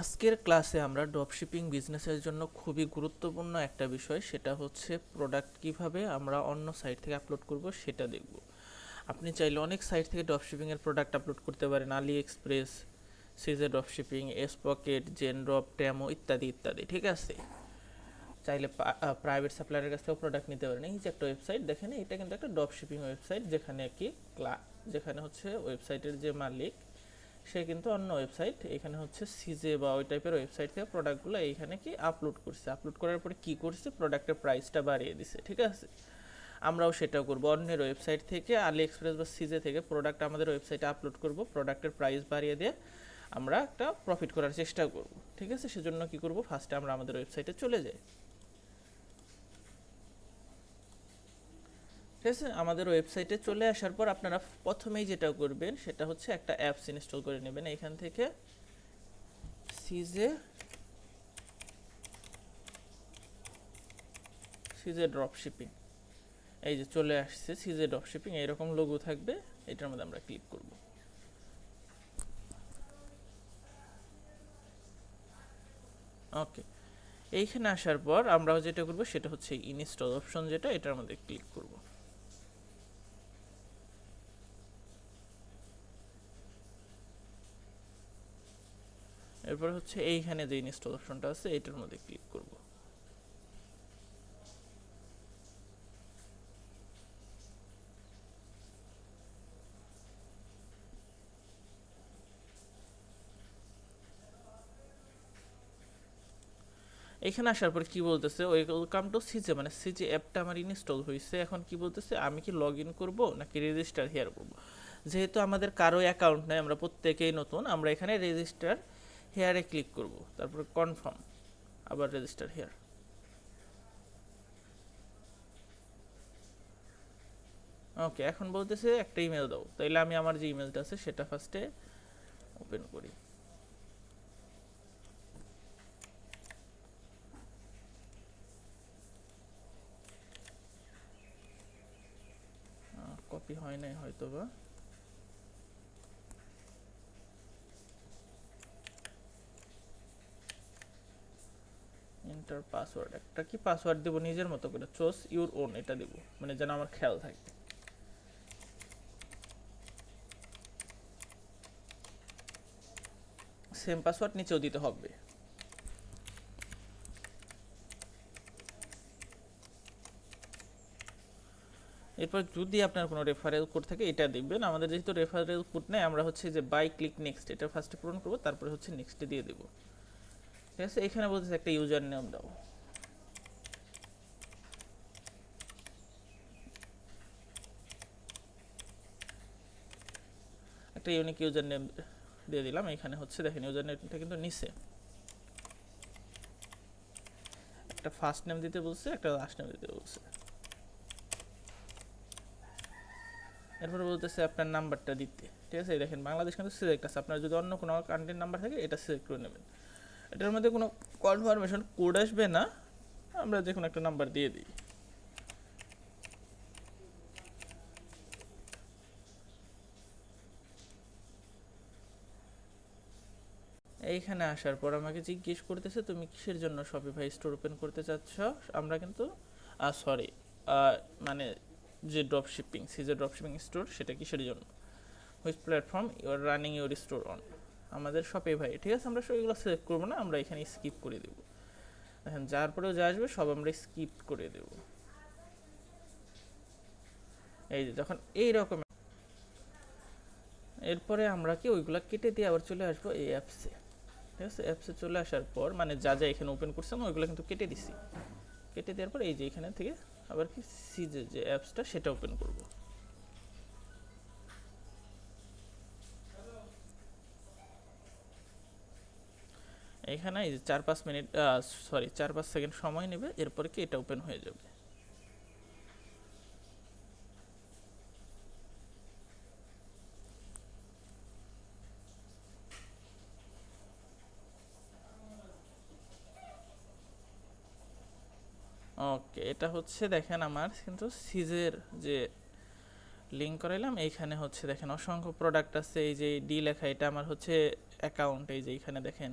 আজকের ক্লাসে আমরা ড্রপশিপিং বিজনেসের জন্য খুবই গুরুত্বপূর্ণ একটা বিষয়, সেটা হচ্ছে প্রোডাক্ট কীভাবে আমরা অন্য সাইট থেকে আপলোড করব সেটা দেখব। আপনি চাইলে অনেক সাইট থেকে ড্রপশিপিংয়ের প্রোডাক্ট আপলোড করতে পারেন AliExpress CJ dropshipping Spocket Zendrop ট্যামো ইত্যাদি ইত্যাদি, ঠিক আছে? চাইলে প্রাইভেট সাপ্লায়ারের কাছ থেকেও প্রোডাক্ট নিতে পারেন। এই যে একটা ওয়েবসাইট দেখেন এটা কিন্তু একটা ড্রপশিপিং ওয়েবসাইট যেখানে কি ক্লা যেখানে হচ্ছে ওয়েবসাইটের যে মালিক সে কিন্তু অন্য ওয়েবসাইট এখানে হচ্ছে সিজে বা ওই টাইপের ওয়েবসাইট থেকে প্রোডাক্টগুলো এইখানে কি আপলোড করছে। আপলোড করার পরে কি করছে? প্রোডাক্টের প্রাইসটা বাড়িয়ে দিছে, ঠিক আছে? আমরাও সেটাও করব। অন্যের ওয়েবসাইট থেকে আলি এক্সপ্রেস বা সিজে থেকে প্রোডাক্ট আমাদের ওয়েবসাইটে আপলোড করব প্রোডাক্টের প্রাইস বাড়িয়ে দিয়ে আমরা একটা প্রফিট করার চেষ্টা করব, ঠিক আছে? সেজন্য কি করব? ফার্স্টে আমরা আমাদের ওয়েবসাইটে চলে যাই। ঠিক আছে? আমাদের ওয়েবসাইটে চলে আসার পর আপনারা প্রথমেই যেটা করবেন, সেটা হচ্ছে একটা অ্যাপস ইনস্টল করে নেবেন। এখান থেকে সিজে সিজে ড্রপ শিপিং এই যে চলে আসছে সিজে ড্রপ শিপিং এইরকম লোগো থাকবে, এটার মধ্যে আমরা ক্লিক করব। ওকে এইখানে আসার পর আমরা যেটা করব, সেটা হচ্ছে ইনস্টল অপশন যেটা, এটার মধ্যে ক্লিক করব। এরপর হচ্ছে এইখানে যে ইনস্টল অপশনটা আছে এটার মধ্যে ক্লিক করব। এখানে আসার পর কি বলতেছে? ওয়েলকাম টু সিজে মানে সিজে অ্যাপটা আমার ইনস্টল হয়েছে। এখন কি বলতেছে? আমি কি লগ ইন করব নাকি রেজিস্টার হেয়ার করব? যেহেতু আমাদের কারও অ্যাকাউন্ট নেই, আমরা প্রত্যেকেই নতুন, আমরা এখানে রেজিস্টার হেয়ারে ক্লিক করব, তারপর কনফার্ম, আবার রেজিস্টার হেয়ার। ওকে, এখন বলতেছে একটা ইমেল দাও, তাইলে আমি আমার যে ইমেলটা আছে সেটা ফার্স্টে ওপেন করি। কপি হয় নাই হয়তো বা এন্টার পাসওয়ার্ড একটা কি পাসওয়ার্ড দেব নিজের মতো করে? চোস ইউর ওন এটা দেব। মানে যেন আমার খেয়াল থাকে। সেম পাসওয়ার্ড নিচেও দিতে হবে। এরপর যদি আপনার কোনো রেফারেল কোড থাকে, এটা দেখবেন। আমাদের যেহেতু রেফারেল কোড নেই, আমরা হচ্ছে যে বাই ক্লিক নেক্সট এটা ফার্স্টে পূরণ করব, তারপরে হচ্ছে নেক্সটে দিয়ে দেবো। ঠিক আছে? এখানে বলতেছে একটা ইউজার নেম দাও। একটা ইউনিক ইউজার নেম দিয়ে দিলাম। এখানে হচ্ছে, দেখেন ইউজার নেমটা কিন্তু নিচে। একটা ফার্স্ট নেম দিতে বলছে, একটা লাস্ট নেম দিতে বলছে। এরপর বলতেছে আপনার নাম্বারটা দিতে। ঠিক আছে? দেখেন, বাংলাদেশ কিন্তু সিলেক্ট আছে। আপনার যদি অন্য কোনো কান্ট্রির নাম্বার থাকে, এটা সিলেক্ট করে নেবেন। এটার মধ্যে কোনো কনফার্মেশন কোড আসবে না। আমরা যে কোনো একটা নাম্বার দিয়ে দিই। এইখানে আসার পর আমাকে জিজ্ঞেস করতেছে, তুমি কিসের জন্য শপিফাই স্টোর ওপেন করতে চাচ্ছ? আমরা কিন্তু সরি মানে যে drop shipping CJ drop shipping store সেটা কিসের জন্য? Which platform you are running your store on আমাদের শপে ভাই, ঠিক আছে? আমরা এগুলো সিলেক্ট করব না, আমরা এখানে স্কিপ করে দেবো। দেখেন, যার পরেও যা আসবে, সব আমরা স্কিপ করে দেব। এই যে, যখন এই রকম এরপরে আমরা কি ওইগুলা কেটে দিয়ে আবার চলে আসব এই অ্যাপসে ঠিক আছে? অ্যাপসে চলে আসার পর মানে যা যা এখানে ওপেন করছিলাম ওইগুলো কিন্তু কেটে দিছি। কেটে দেওয়ার পর এই যে এখানে থেকে আবার কি, সিজে যে অ্যাপসটা সেটা ওপেন করব। এখানে এই যে চার পাঁচ মিনিট সরি চার পাঁচ সেকেন্ড সময় নেবে, এরপরে কি এটা ওপেন হয়ে যাবে। ওকে এটা হচ্ছে দেখেন আমার কিন্তু সিজের যে লিঙ্ক করাইলাম, এইখানে হচ্ছে দেখেন অসংখ্য প্রোডাক্ট আছে, এই যে ডি লেখা, এটা আমার হচ্ছে অ্যাকাউন্ট এই যে এইখানে দেখেন।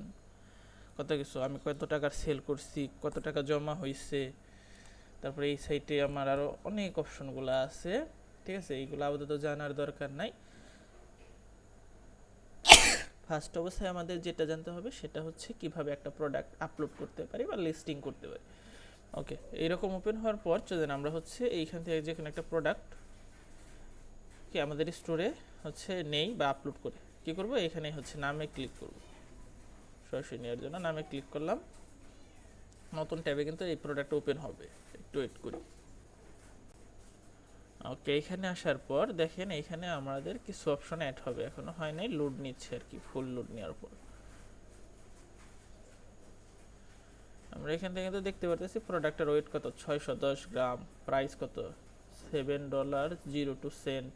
কত কিছু? আমি কত টাকার সেল করছি, কত টাকা জমা হয়েছে তারপরে এই সাইটে আমার আরও অনেক অপশনগুলো আছে, ঠিক আছে? এইগুলো আপাতত জানার দরকার নাই। ফার্স্ট অবস্থায় আমাদের যেটা জানতে হবে সেটা হচ্ছে কীভাবে একটা প্রোডাক্ট আপলোড করতে পারি বা লিস্টিং করতে পারি। ওকে এইরকম ওপেন হওয়ার পর চলেন আমরা হচ্ছে এইখান থেকে যেখানে একটা প্রোডাক্ট কি আমাদের স্টোরে হচ্ছে নেই বা আপলোড করে। কি করব? এখানে হচ্ছে নামে ক্লিক করব। সরাসরি নেওয়ার জন্য নামে ক্লিক করলাম। নতুন ট্যাবে কিন্তু এই প্রোডাক্ট ওপেন হবে। একটু ওয়েট করি। ওকে এখানে আসার পর দেখেন এখানে আমাদের কিছু অপশন অ্যাড হবে। এখনও হয় নাই লোড নিচ্ছে আর কি ফুল লোড নেওয়ার পর। আমরা এখান থেকে কিন্তু দেখতে পারতেছি প্রোডাক্টের ওয়েট কত? ছয়শো দশ গ্রাম প্রাইস কত? Seven dollar zero two cent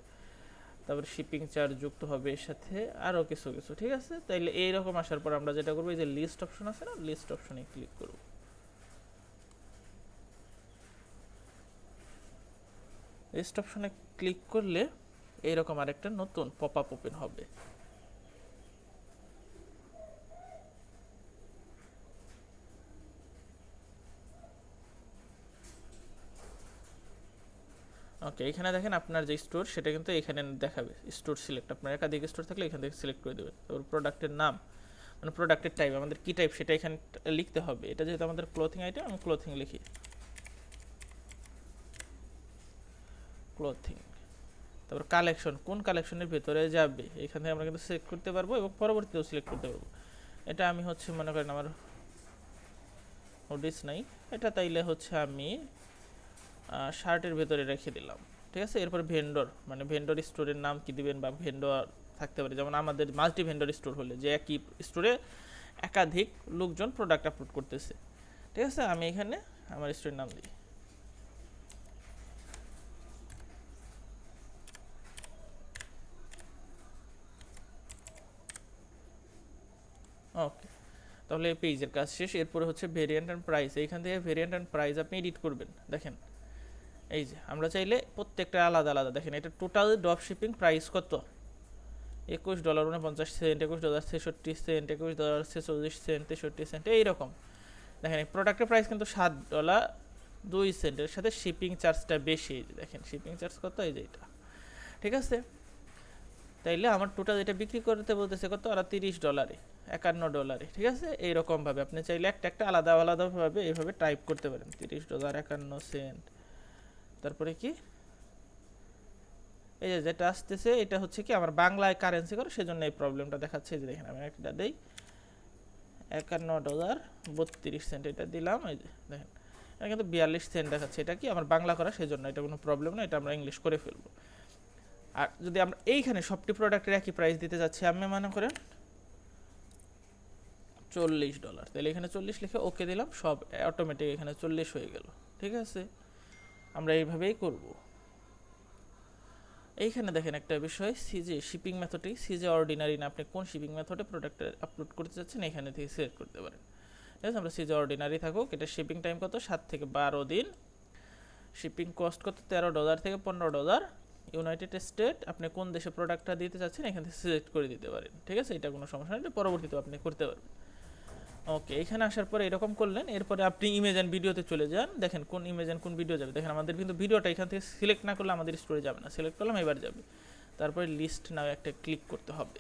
তারপর শিপিং চার্জ যুক্ত হবে এর সাথে আরও কিছু কিছু, ঠিক আছে? তাইলে এইরকম আসার পর আমরা যেটা করব, এই যে লিস্ট অপশন আছে না লিস্ট অপশনে ক্লিক করব। লিস্ট অপশনে ক্লিক করলে এইরকম আরেকটা নতুন পপ আপ ওপেন হবে। ওকে, এখানে দেখেন আপনার যে স্টোর সেটা কিন্তু এখানে দেখাবে। স্টোর সিলেক্ট আপনার একাধিক স্টোর থাকলে এখান থেকে সিলেক্ট করে দেবেন। তারপর প্রোডাক্টের নাম মানে প্রোডাক্টের টাইপ আমাদের কী টাইপ সেটা এখানে লিখতে হবে। এটা যেহেতু আমাদের ক্লোথিং আইটেম আমি ক্লোথিং লিখি। ক্লোথিং তারপর কালেকশন কোন কালেকশনের ভেতরে যাবে, এখান থেকে আমরা কিন্তু সিলেক্ট করতে পারব এবং পরবর্তীতেও সিলেক্ট করতে পারব। এটা আমি হচ্ছে মনে করেন আমার হুডিস নাই। এটা তাইলে হচ্ছে আমি শার্টের ভেতরে রেখে দিলাম। ঠিক আছে? এরপর ভেন্ডর মানে ভেন্ডর স্টোরের নাম কি দিবেন বা ভেন্ডর থাকতে পারে? যেমন আমাদের মাল্টি ভেন্ডর স্টোর হলে যে একই স্টোরে একাধিক লোকজন প্রোডাক্ট আপলোড করতেছে। ঠিক আছে? আমি এখানে আমার স্টোরের নাম দিই। ওকে তাহলে পেজের কাজ শেষ। এরপরে হচ্ছে ভেরিয়েন্ট অ্যান্ড প্রাইস এইখান থেকে ভেরিয়েন্ট অ্যান্ড প্রাইস আপনি এডিট করবেন। দেখেন এই যে, আমরা চাইলে প্রত্যেকটা আলাদা আলাদা, দেখেন এটা টোটাল ড্রপ শিপিং প্রাইস কত? একুশ ডলার উনপঞ্চাশ সেন্ট একুশ ডলার ছেষট্টি সেন্ট একুশ ডলার ছেচল্লিশ সেন্ট তেষট্টি সেন্ট এইরকম। দেখেন প্রোডাক্টের প্রাইস কিন্তু সাত ডলার দুই সেন্টের সাথে শিপিং চার্জটা বেশি দেখেন শিপিং চার্জ কত? এই যে এটা। ঠিক আছে? তাইলে আমার টোটাল এটা বিক্রি করতে বলতেছে কত? ওরা তিরিশ ডলারে একান্ন ডলারে ঠিক আছে? এইরকমভাবে আপনি চাইলে একটা একটা আলাদা আলাদাভাবে এইভাবে টাইপ করতে পারেন। তিরিশ ডলার একান্ন সেন্ট তারপরে কি? এই যে যেটা আসতেছে, এটা হচ্ছে কি আমার বাংলায় কারেন্সি করে, সেজন্য এই প্রবলেমটা দেখাচ্ছে। যে দেখেন, আমি একটা দেই। একান্ন ডলার বত্রিশ সেন্ট এটা দিলাম, এই যে দেখেন। এটা কিন্তু বিয়াল্লিশ সেন্ট দেখাচ্ছে। এটা কি আমার বাংলা করা, সেজন্য এটা কোনো প্রবলেম না, এটা আমরা ইংলিশ করে ফেলব। আর যদি আমরা এইখানে সবটি প্রোডাক্টের একই প্রাইস দিতে যাচ্ছি, আমি মনে করেন চল্লিশ ডলার তাহলে এখানে চল্লিশ লিখে ওকে দিলাম, সব অটোমেটিক এখানে চল্লিশ হয়ে গেল। ঠিক আছে? আমরা এইভাবেই করব। এইখানে দেখেন একটা বিষয় সিজে শিপিং মেথডটি সিজে অর্ডিনারি না, আপনি কোন শিপিং মেথডে প্রোডাক্ট আপলোড করতে চাচ্ছেন এখানে থেকে সিলেক্ট করতে পারেন। ঠিক আছে, আমরা সিজে অর্ডিনারি থাকুক, এটা শিপিং টাইম কত? সাত থেকে বারো দিন। শিপিং কস্ট কত? তেরো ডলার থেকে পনেরো ডলার ইউনাইটেড স্টেট আপনি কোন দেশে প্রোডাক্টটা দিতে চাচ্ছেন এখান থেকে সিলেক্ট করে দিতে পারেন। ঠিক আছে, এটা কোনো সমস্যা নেই পরবর্তীতে আপনি করতে পারবেন। ওকে এখানে আসার পরে এরকম করলেন, এরপরে আপনি ইমেজ অ্যান্ড ভিডিওতে চলে যান, দেখেন কোন ইমেজ অ্যান্ড কোন ভিডিও যাবে। দেখেন আমাদের কিন্তু ভিডিওটা এখান থেকে সিলেক্ট না করলে আমাদের স্টোরে যাবে না। সিলেক্ট করলাম, এবার যাবে। তারপরে লিস্ট নাও একটা ক্লিক করতে হবে।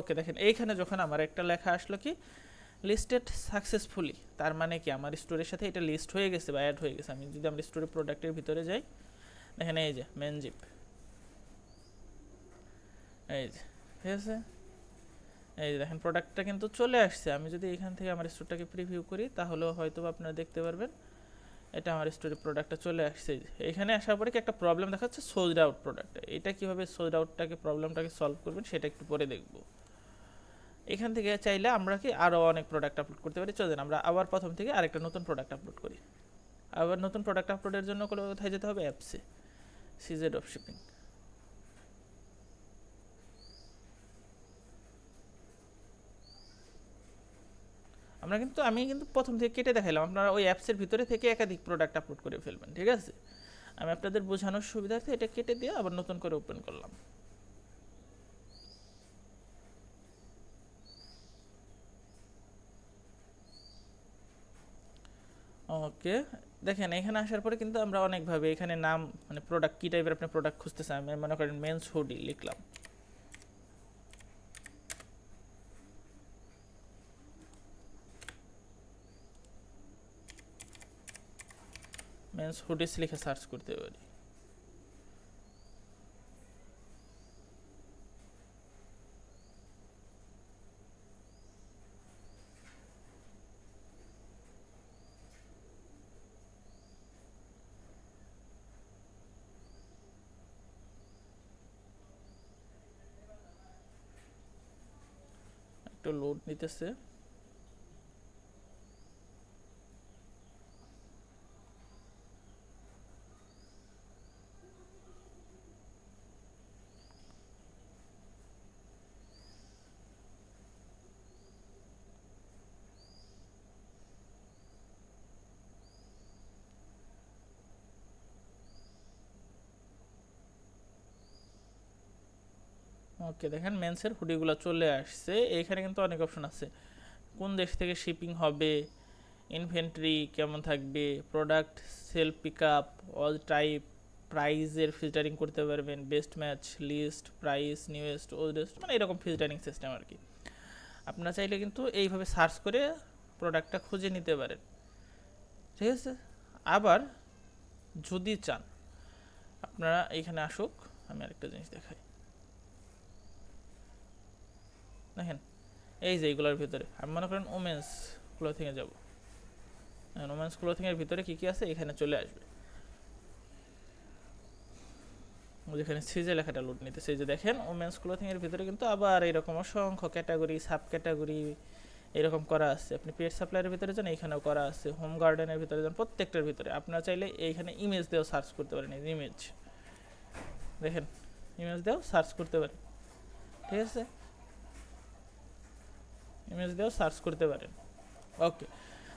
ওকে দেখেন, এইখানে যখন আমার একটা লেখা আসলো কি লিস্টেড সাকসেসফুলি তার মানে কি আমার স্টোরের সাথে এটা লিস্ট হয়ে গেছে বা অ্যাড হয়ে গেছে। আমি যদি আমার স্টোরে প্রোডাক্টের ভিতরে যাই, দেখেন এই যে মেনজিপ এই যে, ঠিক আছে? এই যে দেখেন প্রোডাক্টটা কিন্তু চলে আসছে। আমি যদি এখান থেকে আমার স্টোরটাকে প্রিভিউ করি, তাহলেও হয়তো আপনারা দেখতে পারবেন, এটা আমার স্টোরি প্রোডাক্টটা চলে আসছে। এখানে আসার পরে কি একটা প্রবলেম দেখাচ্ছে সোল্ড আউট প্রোডাক্ট এটা কীভাবে সোল্ড আউটটাকে প্রবলেমটাকে সলভ করবেন, সেটা একটু পরে দেখব। এখান থেকে চাইলে আমরা কি আরও অনেক প্রোডাক্ট আপলোড করতে পারি। চলেন আমরা আবার প্রথম থেকে আরেকটা নতুন প্রোডাক্ট আপলোড করি। আবার নতুন প্রোডাক্ট আপলোডের জন্য কোথায় যেতে হবে? অ্যাপসে সিজেড অফ শিপিং আমরা কিন্তু, আমি কিন্তু প্রথম থেকে কেটে দেখাইলাম। আপনারা ওই অ্যাপসের ভিতরে থেকে একাধিক প্রোডাক্ট আপলোড করে ফেলবেন, ঠিক আছে? আমি আপনাদের বোঝানোর সুবিধার্থে এটা কেটে দিয়ে আবার নতুন করে ওপেন করলাম। ওকে, দেখেন এখানে আসার পরে কিন্তু আমরা অনেকভাবে এখানে নাম মানে প্রোডাক্ট কী টাইপের আপনি প্রোডাক্ট খুঁজতেছেন? আমি মনে করেন মেন্স হুডি লিখলাম। মেন্স হুডিস লিখে সার্চ করতে পারি। একটু লোড নিতেছে। ওকে, দেখেন মেন্সের হুডিগুলো চলে আসছে। এখানে কিন্তু অনেক অপশন আছে। কোন দেশ থেকে শিপিং হবে ইনভেন্টরি কেমন থাকবে product sale pick up all type প্রাইজের ফিল্টারিং করতে পারবেন best match list price newest oldest মানে এরকম ফিল্টারিং সিস্টেম আর কি। আপনারা চাইলে কিন্তু এইভাবে সার্চ করে প্রোডাক্টটা খুঁজে নিতে পারেন। ঠিক আছে? আবার যদি চান, আপনারা এখানে আসুক, আমি আরেকটা জিনিস দেখাই। দেখেন, এই যে এইগুলোর ভিতরে, আমি মনে করেন ওমেন্স ক্লোথিংয়ে যাব। ওমেন্স ক্লোথিংয়ের ভিতরে কী কী আছে? এখানে চলে আসবে। যেখানে সিজে লেখাটা লুট নিতে সেই যে দেখেন ওমেন্স ক্লোথিংয়ের ভিতরে কিন্তু আবার এরকম অসংখ্য ক্যাটাগরি সাব ক্যাটাগরি এরকম করা আছে। আপনি পেট সাপ্লাইয়ের ভিতরে যান, এইখানেও করা আছে। হোম গার্ডেনের ভিতরে যান, প্রত্যেকটার ভিতরে। আপনারা চাইলে এইখানে ইমেজ দিয়েও সার্চ করতে পারেন, এই ইমেজ দেখেন ইমেজ দিয়েও সার্চ করতে পারেন। ঠিক আছে? ইমেজ দিয়েও সার্চ করতে পারেন। ওকে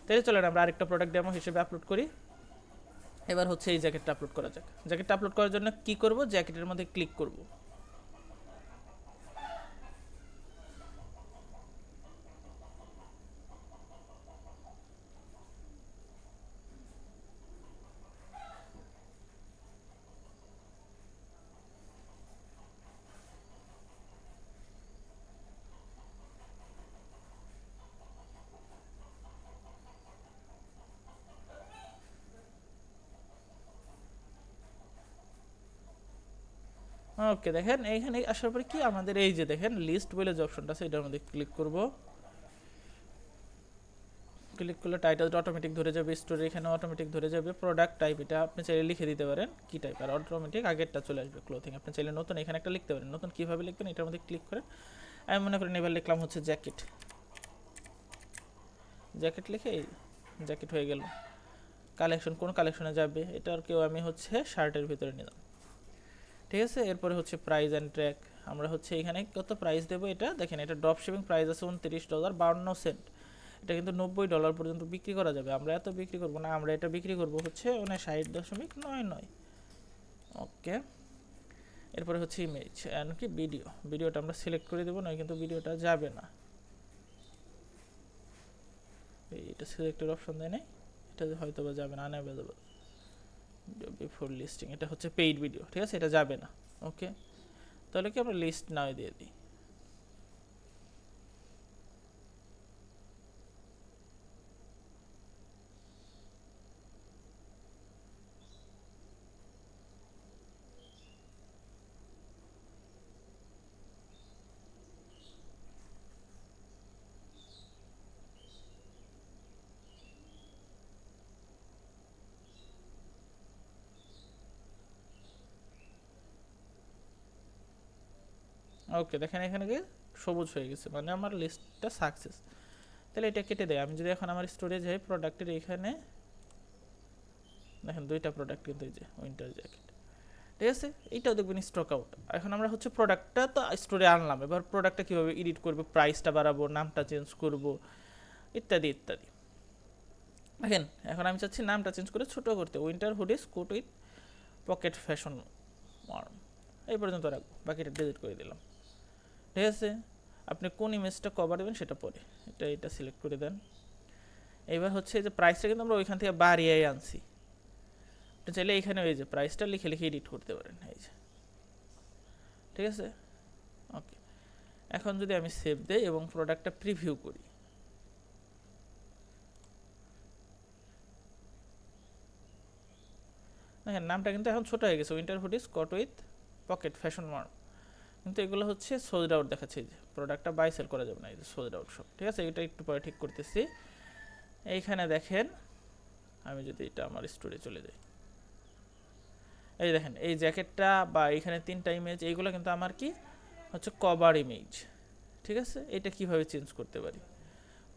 তাহলে চলেন আমরা আরেকটা প্রোডাক্ট ডেমো হিসেবে আপলোড করি। এবার হচ্ছে এই জ্যাকেটটা আপলোড করা যাক। জ্যাকেটটা আপলোড করার জন্য কী করব? জ্যাকেটের মধ্যে ক্লিক করব। ওকে দেখেন, এইখানে আসার পরে কি আমাদের এই যে দেখেন লিস্ট বলে যে অপশনটা আছে, এটার মধ্যে ক্লিক করব। ক্লিক করলে টাইটেলটা অটোমেটিক ধরে যাবে স্টোরি এখানে অটোমেটিক ধরে যাবে প্রোডাক্ট টাইপ এটা আপনি চাইলে লিখে দিতে পারেন। কি টাইপ আর অটোমেটিক আগেরটা চলে আসবে ক্লোথিং আপনি চাইলে নতুন এখানে একটা লিখতে পারেন। নতুন কীভাবে লিখবেন এটার মধ্যে ক্লিক করেন। আমি মনে করেন এবার লিখলাম হচ্ছে জ্যাকেট জ্যাকেট লিখে এই জ্যাকেট হয়ে গেল। কালেকশন কোন কালেকশনে যাবে? এটার কেউ আমি হচ্ছে শার্টের ভিতরে নিলাম। ঠিক আছে? এরপরে হচ্ছে প্রাইস অ্যান্ড ট্র্যাক আমরা হচ্ছে এখানে কত প্রাইস দেবো এটা? দেখেন, এটা ড্রপ শিপিং প্রাইস আছে উনত্রিশ ডলার বাউন্ন সেন্ট এটা কিন্তু নব্বই ডলার পর্যন্ত বিক্রি করা যাবে। আমরা এত বিক্রি করব না, আমরা এটা বিক্রি করব হচ্ছে মানে ষাট দশমিক নয় নয়। ওকে এরপরে হচ্ছে ইমেজ অ্যান্ড কি? ভিডিও ভিডিওটা আমরা সিলেক্ট করে দেবো, নয় কিন্তু ভিডিওটা যাবে না। এটা সিলেক্টের অপশন দেয় নেই। এটা হয়তো বা যাবে না আনঅ্যাভেলেবল বিফোর লিস্টিং এটা হচ্ছে পেইড ভিডিও ঠিক আছে? এটা যাবে না ওকে তাহলে কি আমরা লিস্ট নাও দিয়ে দিই? ওকে, দেখেন এখানে গিয়ে সবুজ হয়ে গেছে মানে আমার লিস্টটা সাকসেস তাহলে এটা কেটে দেয় আমি যদি এখন আমার স্টোরেজ হয় প্রোডাক্টের এখানে, দেখেন দুইটা প্রোডাক্ট কিন্তু এই যে উইন্টার জ্যাকেট ঠিক আছে? এইটাও দেখবেন স্টক আউট এখন আমরা হচ্ছে প্রোডাক্টটা তো স্টোরে আনলাম, এবার প্রোডাক্টটা কীভাবে এডিট করব প্রাইসটা বাড়াবো, নামটা চেঞ্জ করব, ইত্যাদি ইত্যাদি। দেখেন, এখন আমি চাচ্ছি নামটা চেঞ্জ করে ছোটো করতে winter hoodies coat with pocket fashion এই পর্যন্ত রাখব, বাকিটা ডিজিট করে দিলাম। ঠিক আছে? আপনি কোন ইমেজটা কভার দেবেন সেটা পরে। এটা এটা সিলেক্ট করে দেন। এবার হচ্ছে যে প্রাইসটা কিন্তু আমরা ওইখান থেকে বাড়িয়ে আনছি। আপনি চাইলে এইখানে ওই যে প্রাইসটা লিখে লিখে এডিট করতে পারেন। এই যে। ঠিক আছে? ওকে এখন যদি আমি সেভ দেই এবং প্রোডাক্টটা প্রিভিউ করি। দেখেন, নামটা কিন্তু এখন ছোট হয়ে গেছে। Winter hoodies coat with pocket fashion mark কিন্তু এগুলো হচ্ছে সোল্ড আউট দেখাচ্ছে যে। প্রোডাক্টটা বাই সেল করা যাবে না, এই যে সোল্ড আউট সব। ঠিক আছে? এটা একটু পরে ঠিক করতেছি। এইখানে দেখেন, আমি যদি এটা আমার স্টোরে চলে যাই। এই দেখেন, এই জ্যাকেটটা বা এখানে তিনটা ইমেজ এইগুলো কিন্তু আমার কি? হচ্ছে কভার ইমেজ ঠিক আছে? এটা কীভাবে চেঞ্জ করতে পারি?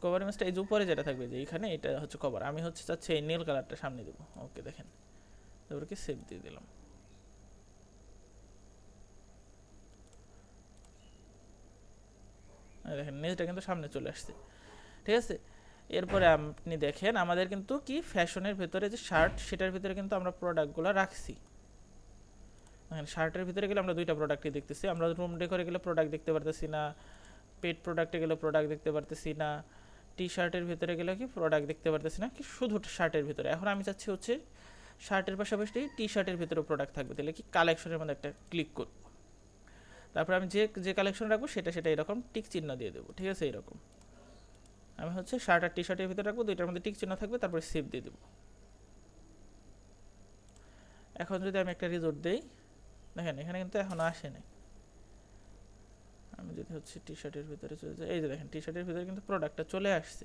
কভার ইমেজটা এই যে উপরে যেটা থাকবে যে এইখানে, এটা হচ্ছে কভার আমি হচ্ছে চাচ্ছি এই নীল কালারটা সামনে দেবো। ওকে দেখেন। তারপরে কি? সেভ দিয়ে দিলাম। দেখেন নিচটা কিন্তু সামনে চলে আসছে। ঠিক আছে? এরপরে আপনি দেখেন, আমাদের কিন্তু কি ফ্যাশনের ভেতরে যে শার্ট, সেটার ভিতরে কিন্তু আমরা প্রোডাক্টগুলো রাখছি। দেখেন, শার্টের ভিতরে গেলে আমরা দুইটা প্রোডাক্টই দেখতেছি। আমরা রুম ডেকোরে গেলে প্রোডাক্ট দেখতে পারতেছি না, পেট প্রোডাক্টে গেলে প্রোডাক্ট দেখতে পারতেছি না টি শার্টের ভিতরে গেলে কি প্রোডাক্ট দেখতে পারতেছি না, কি শুধু শার্টের ভিতরে। এখন আমি চাচ্ছি হচ্ছে, শার্টের পাশাপাশি টি শার্টের ভিতরেও প্রোডাক্ট থাকবে। তাহলে কি কালেকশনের মধ্যে একটা ক্লিক করব। তারপর আমি যে যে কালেকশন রাখব সেটা সেটা এরকম টিক চিহ্ন দিয়ে দেবো, ঠিক আছে? এরকম। আমি হচ্ছে শার্ট আর টি শার্টের ভিতরে রাখব, দুইটার মধ্যে টিক চিহ্ন থাকবে, তারপরে সেভ দিয়ে দেবো। এখন যদি আমি একটা রিজোর্ট দেই, দেখেন, এখানে কিন্তু এখন আসে নাই আমি যদি হচ্ছে টি শার্টের ভিতরে চলে যাই, এই যে দেখেন টি শার্টের ভিতরে কিন্তু প্রোডাক্টটা চলে আসছে।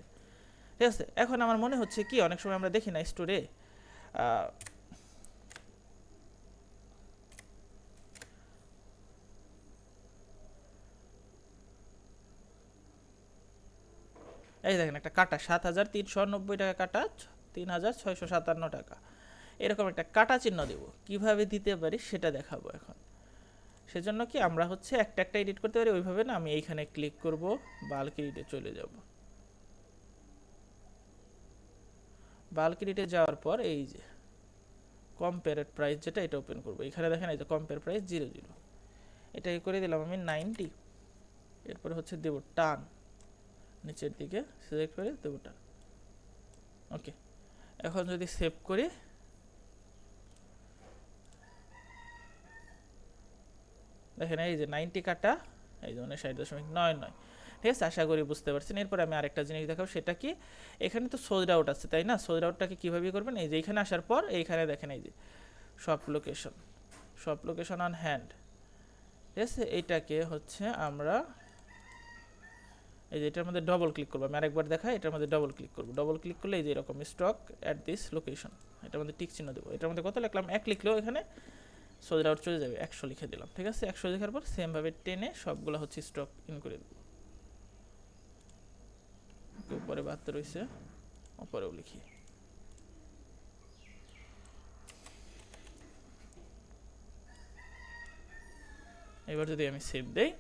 ঠিক আছে? এখন আমার মনে হচ্ছে কি, অনেক সময় আমরা দেখি না স্টোরে এই দেখেন একটা কাটা, সাত হাজার তিনশো নব্বই টাকা কাটা, তিন হাজার ছয়শো সাতান্ন টাকা। এরকম একটা কাটা চিহ্ন দেব। কীভাবে দিতে পারি সেটা দেখাবো এখন। সেজন্য কি আমরা হচ্ছে একটা একটা এডিট করতে পারি, ওইভাবে না আমি এইখানে ক্লিক করব বাল্ক এডিটে চলে যাব। বাল্ক এডিটে যাওয়ার পর এই যে কম্পেয়ারেড প্রাইস যেটা, এটা ওপেন করব। এখানে দেখেন এই যে কম্পেয়ার প্রাইস জিরো জিরো এটাই করে দিলাম আমি নাইনটি এরপরে হচ্ছে দেব টান। নিচের দিকে সিলেক্ট করে দেব টান ওকে এখন যদি সেভ করি, দেখেন এই যে নাইনটি কাটা, এই যে উনষাট দশমিক নয় নয়। ঠিক আছে? আশা করি বুঝতে পারছেন। এরপর আমি আরেকটা জিনিস দেখাবো, সেটা কি? এখানে তো সোজ আউট আছে, তাই না? সোজ আউটটাকে কীভাবে করবেন? এই যে এখানে আসার পর এইখানে দেখেন এই যে সব লোকেশন সব লোকেশন অন হ্যান্ড ঠিক আছে? এইটাকে হচ্ছে আমরা এই যে এটার মধ্যে ডবল ক্লিক করব। আমি আরেকবার দেখা এটার মধ্যে ডবল ক্লিক করব। ডবল ক্লিক করলে এই যে এরকম স্টক অ্যাট দিস লোকেশন এটার মধ্যে টিক চিহ্ন দেবো। এটার মধ্যে কত লিখলাম? এক লিখলেও এখানে সোজ আউট চলে যাবে। একশো লিখে দিলাম, ঠিক আছে? একশো লেখার পর সেমভাবে টেনে সবগুলো হচ্ছে স্টক ইন করে দেবো। উপরে বাহাত্তর রয়েছে উপরেও লিখি। এবার যদি আমি সেভ দেই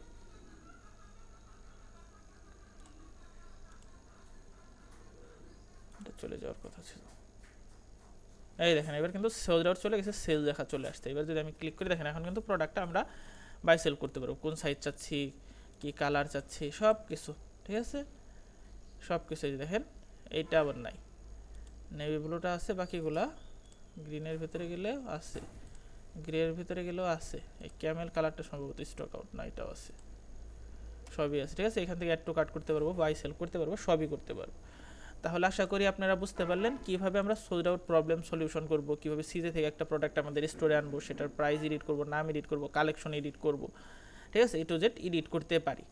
চলে যাওয়ার কথা ছিল। এই দেখেন, এবার কিন্তু সেল আউট চলে গেছে সেল দেখা চলে আসছে। এবার যদি আমি ক্লিক করে, দেখেন এখন কিন্তু প্রোডাক্টটা আমরা বাই সেল করতে পারব। কোন সাইজ চাচ্ছি, কি কালার চাচ্ছি সব কিছু ঠিক আছে? সব কিছু দেখেন, এইটা আবার নাই। নেভি ব্লুটা আছে, বাকিগুলা গ্রিনের ভিতরে গেলেও আছে। গ্রের ভিতরে গেলেও আছে। এই ক্যামেল কালারটা সম্ভবত স্টক আউট না, এটাও আছে। সবই আছে, ঠিক আছে? এখান থেকে অ্যাড টু কাট করতে পারব বাই সেল করতে পারব, সবই করতে পারব। তাহলে আশা করি আপনারা বুঝতে পারলেন কীভাবে আমরা সোল্ড আউট প্রবলেম সলিউশন করব, কীভাবে সিজে থেকে একটা প্রোডাক্ট আমাদের স্টোরে আনব, সেটার প্রাইস এডিট করব, নাম এডিট করব কালেকশন এডিট করব, ঠিক আছে? এ টু জেড এডিট করতে পারি।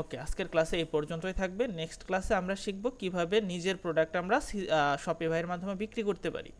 ওকে আজকের ক্লাসে এই পর্যন্তই থাকবে। নেক্সট ক্লাসে আমরা শিখব কীভাবে নিজের প্রোডাক্ট আমরা শপিফাইয়ের মাধ্যমে বিক্রি করতে পারি।